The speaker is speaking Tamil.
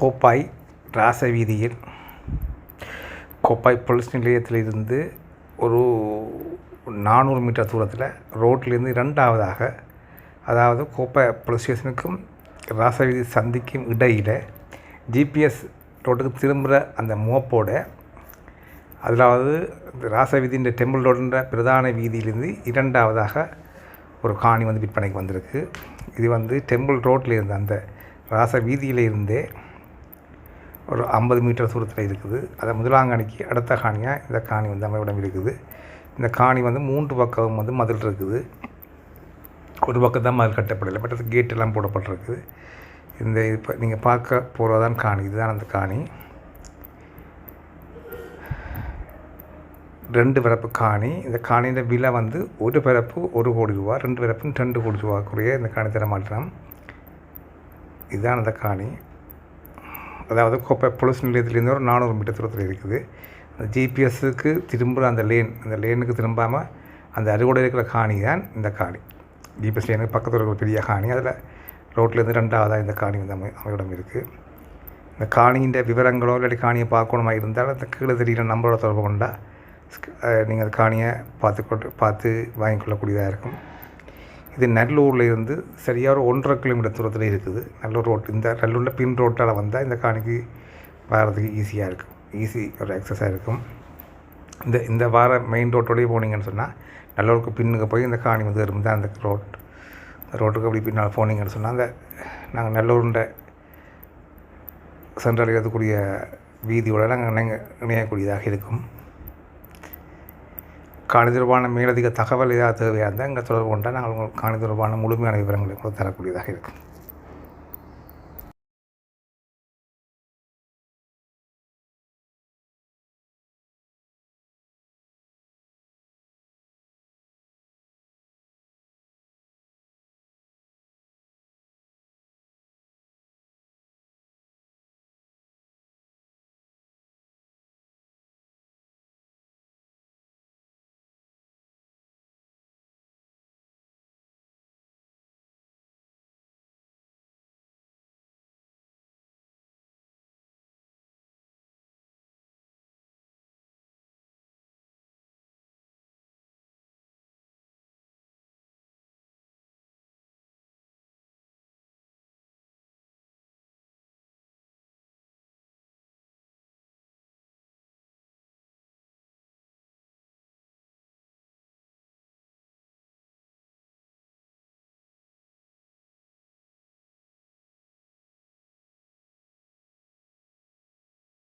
கோப்பாய் ராச வீதியில் கோப்பாய் போலீஸ் நிலையத்திலிருந்து ஒரு நானூறு மீட்டர் தூரத்தில் ரோட்லேருந்து இரண்டாவதாக அதாவது கோப்பாய் போலீஸ் ஸ்டேஷனுக்கும் ராசவீதி சந்திக்கும் இடையில் ஜிபிஎஸ் ரோட்டுக்கு திரும்புகிற அந்த மோப்போட அதாவது ராசவீதின்ற டெம்பிள் ரோடுன்ற பிரதான வீதியிலிருந்து இரண்டாவதாக ஒரு காணி வந்து விற்பனைக்கு வந்திருக்கு. இது வந்து டெம்பிள் ரோட்டில் இருந்து அந்த ராச வீதியில் இருந்தே ஒரு ஐம்பது மீட்டர் தூரத்தில் இருக்குது. அதை முதலாங்கணிக்கு அடுத்த காணியாக இந்த காணி வந்து அமைவிடம் இருக்குது. இந்த காணி வந்து மூன்று பக்கம் வந்து மதில் இருக்குது. ஒரு பக்கம் தான் மதில் கட்டப்படலை பட் அது கேட் போடப்பட்டிருக்குது. இந்த இப்போ நீங்கள் பார்க்க போகிறதான் காணி இதுதான் அந்த காணி. ரெண்டு பிறப்பு காணி. இந்த காணியின் விலை வந்து ஒரு பிறப்பு ஒரு கோடி ரூபா ரெண்டு பிறப்பும் ரெண்டு கோடி ரூபாக்குரிய இந்த காணி தர மாட்டோம் இதுதான் அந்த காணி. அதாவது கோப்பை போலீஸ் நிலையத்துலேருந்து ஒரு நானூறு மீட்டர் தூரத்தில் இருக்குது. அந்த ஜிபிஎஸ்ஸுக்கு திரும்புகிற அந்த லேன் அந்த லேனுக்கு திரும்பாமல் அந்த அறுவடை இருக்கிற காணி தான் இந்த காணி. ஜிபிஎஸ் லேனுக்கு பக்கத்தில் இருக்கிற பெரிய காணி. அதில் ரோட்லேருந்து ரெண்டாவதாக இந்த காணி வந்து அமை அமையிடம் இருக்குது இந்த காணியின் விவரங்களோ இல்லாட்டி காணியை பார்க்கணுமா இருந்தால் அந்த கீழே தெரிகிற நம்பரோட தொடர்பு கொண்டால் நீங்கள் அந்த காணியை பார்த்து கொண்டு பார்த்து வாங்கி கொள்ளக்கூடியதாக இருக்கும். இது நல்லூரில் இருந்து சரியாக ஒரு ஒன்றரை கிலோமீட்டர் தூரத்தில் இருக்குது. நல்லூர் ரோட் இந்த நல்லூரில் பின் ரோட்டால் வந்தால் இந்த காணிக்கு வர்றதுக்கு ஈஸியாக இருக்கும். ஈஸி ஒரு ஆக்சஸாக இருக்கும். இந்த இந்த வார மெயின் ரோட்டோடய போனீங்கன்னு சொன்னால் நல்லூருக்கு பின்னுக்கு போய் இந்த காணி வந்து இருந்தால் அந்த ரோட் அந்த ரோட்டுக்கு அப்படி பின்னால் போனீங்கன்னு சொன்னால் அந்த நாங்கள் நல்லூருண்ட சென்றடையக்கூடிய வீதியோட நாங்கள் இணைய இணையக்கூடியதாக இருக்கும். காணி தொடர்பான மேலதிக தகவல் ஏதாவது தேவையாக இருந்தால் எங்கள் தொடர்பு கொண்டால் நாங்கள் உங்களுக்கு காணி தொடர்பான முழுமையான விவரங்களை கூட தரக்கூடியதாக இருக்கும்.